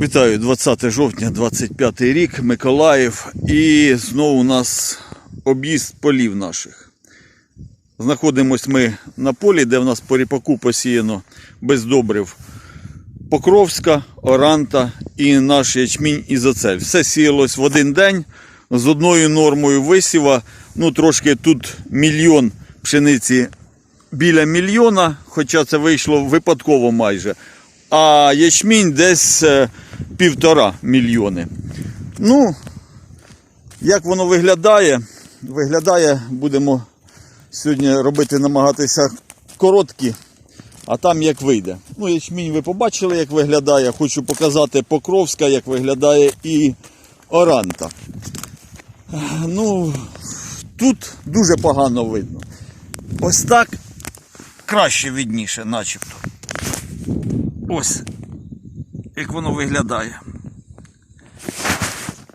Вітаю 20 жовтня, 25 рік, Миколаїв. І знову у нас об'їзд полів наших. Знаходимось ми на полі, де в нас по ріпаку посіяно без добрив Покровська, Оранта і наш ячмінь ізоцель. Все сіялось в один день з одною нормою висіва. Ну, трошки тут мільйон пшениці біля мільйона, хоча це вийшло випадково майже. А ячмінь десь е, півтора мільйони. Ну, як воно виглядає? Виглядає, будемо сьогодні робити, намагатися короткі, а там як вийде. Ну, ячмінь ви побачили, як виглядає. Хочу показати Покровська, як виглядає і Оранта. Ну, тут дуже погано видно. Ось так краще видніше, начебто. Ось, як воно виглядає.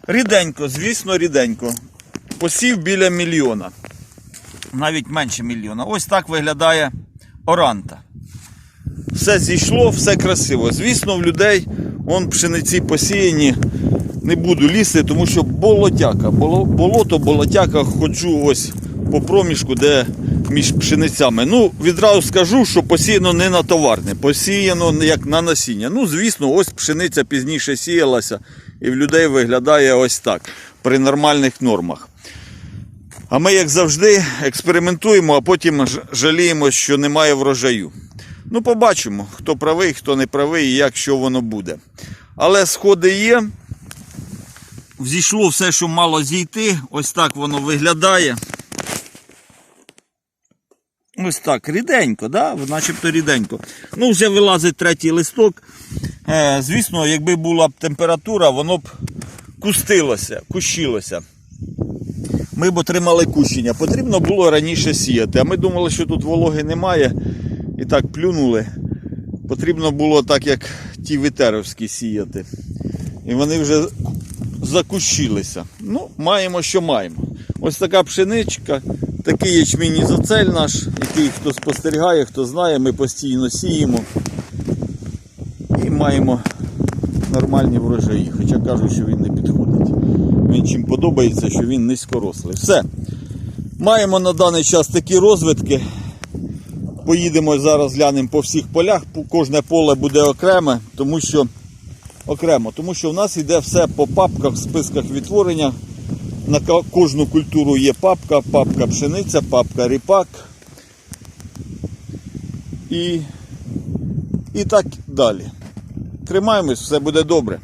Ріденько, звісно, ріденько. Посів біля мільйона. Навіть менше мільйона. Ось так виглядає оранта. Все зійшло, все красиво. Звісно, в людей вон пшениці посіяні. Не буду лізти, тому що болотяка. Боло- Болото, болотяка, ходжу ось по проміжку, де між пшеницями. Ну, відразу скажу, що посіяно не на товарне, посіяно як на насіння. Ну, звісно, ось пшениця пізніше сіялася, і в людей виглядає ось так при нормальних нормах. А ми, як завжди, експериментуємо, а потім жаліємо, що немає врожаю. Ну, побачимо, хто правий, хто не правий і як що воно буде. Але сходи є. Взійшло все, що мало зійти. Ось так воно виглядає. Ось так, ріденько, да? начебто ріденько. Ну, вже вилазить третій листок. Е, звісно, якби була б температура, воно б кустилося, кущилося. Ми б отримали кущення. Потрібно було раніше сіяти. А ми думали, що тут вологи немає. І так плюнули. Потрібно було так, як ті вітеровські сіяти. І вони вже закущилися. Ну, маємо, що маємо. Ось така пшеничка, такий ячмінь ізоцель наш, який хто спостерігає, хто знає, ми постійно сіємо. І маємо нормальні врожаї. Хоча кажуть, що він не підходить. Він чим подобається, що він низькорослий. Все. Маємо на даний час такі розвитки. Поїдемо зараз глянемо по всіх полях. Кожне поле буде окреме, тому що окремо, тому що в нас йде все по папках, списках відтворення. На кожну культуру є папка, папка пшениця, папка ріпак. І, і так далі. Тримаємось, все буде добре.